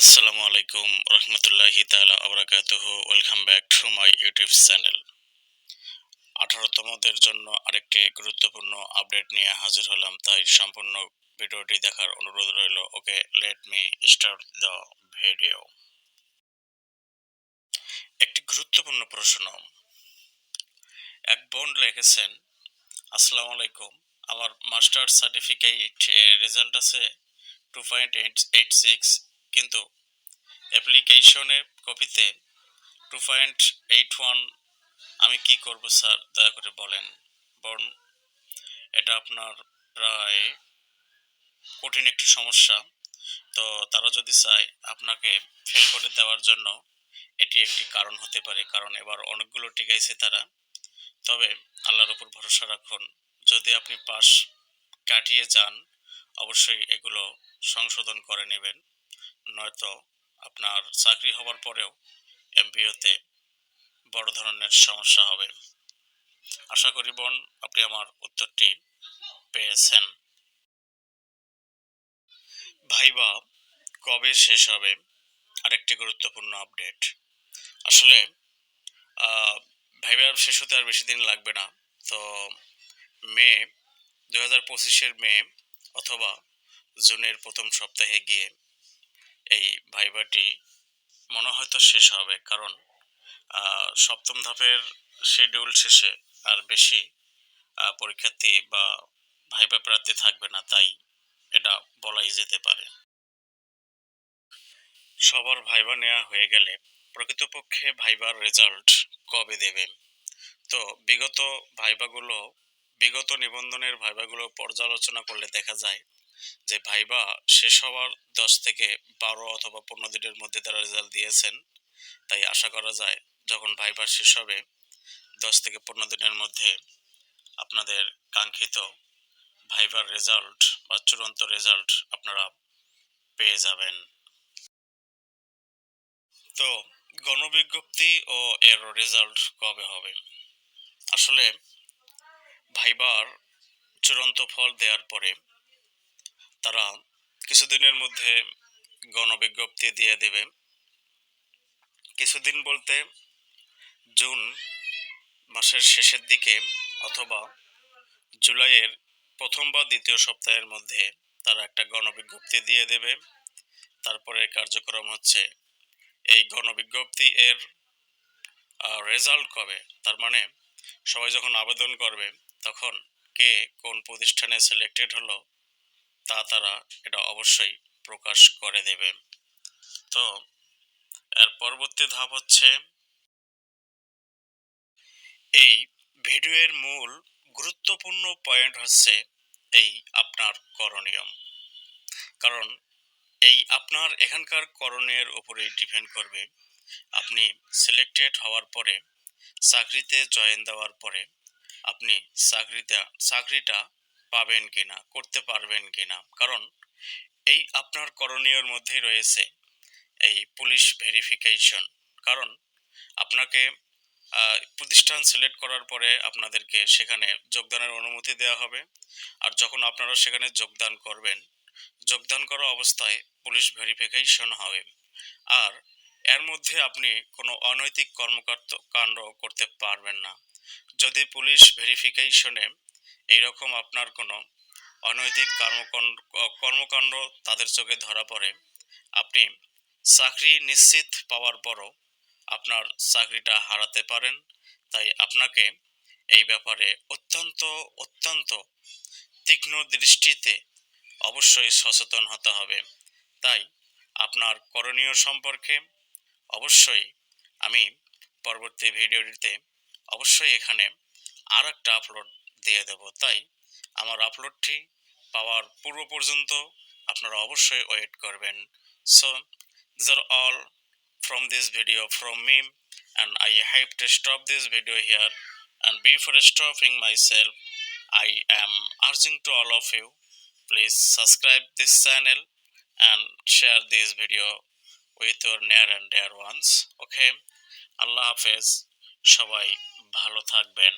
আসসালামু আলাইকুম রহমতুল্লাহি তালা আবরাকাতুহ welcome back to my YouTube channel আঠারোতমদের জন্য আরেকটি গুরুত্বপূর্ণ আপডেট নিয়ে হাজির হলাম, তাই সম্পূর্ণ ভিডিওটি দেখার অনুরোধ রইল। Okay let me start the video একটি গুরুত্বপূর্ণ প্রশ্ন। এক বোন লিখেছেন, আসসালামু আলাইকুম, আমার মাস্টার সার্টিফিকেট রেজাল্ট আছে two point eight eight six কিন্তু অ্যাপ্লিকেশনের কপিতে টু পয়েন্ট এইট ওয়ান আমি কি করব স্যার? দয়া করে বলেন। বোন এটা আপনার প্রায় কঠিন একটি সমস্যা। তো তারা যদি চায় আপনাকে ফেল করে দেওয়ার জন্য, এটি একটি কারণ হতে পারে। কারণ এবার অনেকগুলো টিকাইছে তারা। তবে আল্লাহর উপর ভরসা রাখুন, যদি আপনি পাশ কাটিয়ে যান, অবশ্যই এগুলো সংশোধন করে নেবেন। নয়তো আপনার চাকরি হবার পরেও এমপিওতে বড় ধরনের সমস্যা হবে। আশা করি বোন, আপনি আমার উত্তরটি পেয়েছেন। ভাইবা, কবে শেষ হবে? আরেকটি গুরুত্বপূর্ণ আপডেট। আসলে ভাইবার শেষ হতে আর বেশি দিন লাগবে না। তো, মে দু হাজার পঁচিশের মে অথবা জুনের প্রথম সপ্তাহে গিয়ে এই ভাইভাটি মনে হয়তো শেষ হবে। কারণ সপ্তম ধাপের শিডিউল শেষে আর বেশি পরীক্ষার্থী বা ভাইবা প্রার্থী থাকবে না, তাই এটা বলাই যেতে পারে। সবার ভাইবা নেওয়া হয়ে গেলে প্রকৃতপক্ষে ভাইবার রেজাল্ট কবে দেবে? তো বিগত ভাইবাগুলো, বিগত নিবন্ধনের ভাইবাগুলো পর্যালোচনা করলে দেখা যায় যে ভাইবা শেষ হওয়ার দশ থেকে বারো অথবা পনেরো দিনের মধ্যে তারা রেজাল্ট দিয়েছেন। তাই আশা করা যায় যখন ভাইবা শেষ হবে, দশ থেকে পনেরো দিনের মধ্যে আপনাদের কাঙ্ক্ষিত ভাইবার রেজাল্ট বা চূড়ান্ত রেজাল্ট আপনারা পেয়ে যাবেন। তো গণবিজ্ঞপ্তি ও এর রেজাল্ট কবে হবে? আসলে ভাইবার চূড়ান্ত ফল দেওয়ার পরে তারা কিছুদিনের মধ্যে গণবিজ্ঞপ্তি দিয়ে দেবে। কিছুদিন বলতে জুন মাসের শেষের দিকে অথবা জুলাইয়ের প্রথম বা দ্বিতীয় সপ্তাহের মধ্যে তারা একটা গণবিজ্ঞপ্তি দিয়ে দেবে। তারপরে কার্যক্রম হচ্ছে এই গণবিজ্ঞপ্তি এর রেজাল্ট কবে? তার মানে সবাই যখন আবেদন করবে, তখন কে কোন প্রতিষ্ঠানে সিলেক্টেড হলো তা তারা এটা অবশ্যই প্রকাশ করে দেবে। তো, এর পরবর্তী ধাপ হচ্ছে এই ভিডিওর মূল গুরুত্বপূর্ণ পয়েন্ট হচ্ছে এই আপনার করণীয়। কারণ এই আপনার এখানকার করণীয়ের উপরেই ডিপেন্ড করবে। আপনি সিলেক্টেড হওয়ার পরে, চাকরিতে জয়েন দেওয়ার পরে, আপনি চাকরিটা চাকরিটা পাবেন কিনা, করতে পারবেন কিনা। কারণ এই আপনার করণীয়র মধ্যেই রয়েছে এই পুলিশ ভেরিফিকেশন। কারণ আপনাকে প্রতিষ্ঠান সিলেক্ট করার পরে আপনাদেরকে সেখানে যোগদানের অনুমতি দেওয়া হবে। আর যখন আপনারা সেখানে যোগদান করবেন, যোগদান করা অবস্থায় পুলিশ ভেরিফিকেশন হবে। আর এর মধ্যে আপনি কোনো অনৈতিক কর্মকাণ্ড কাণ্ড করতে পারবেন না। যদি পুলিশ ভেরিফিকেশনে এইরকম আপনার কোনো অনৈতিক কর্মকাণ্ড কর্মকাণ্ড তাদের চোখে ধরা পড়ে, আপনি চাকরি নিশ্চিত পাওয়ার পরও আপনার চাকরিটা হারাতে পারেন। তাই আপনাকে এই ব্যাপারে অত্যন্ত অত্যন্ত তীক্ষ্ণ দৃষ্টিতে অবশ্যই সচেতন হতে হবে। তাই আপনার করণীয় সম্পর্কে অবশ্যই আমি পরবর্তী ভিডিওটিতে অবশ্যই এখানে আর একটা আপলোড দিয়ে দেব। তাই আমার আপলোডটি পাওয়ার পূর্ব পর্যন্ত আপনারা অবশ্যই ওয়েট করবেন। So this are all from this video from me and I have to stop this video here and before stopping myself I am urging to all of you please subscribe this channel and share this video with your near and dear ones okay আল্লাহ হাফেজ, সবাই ভালো থাকবেন।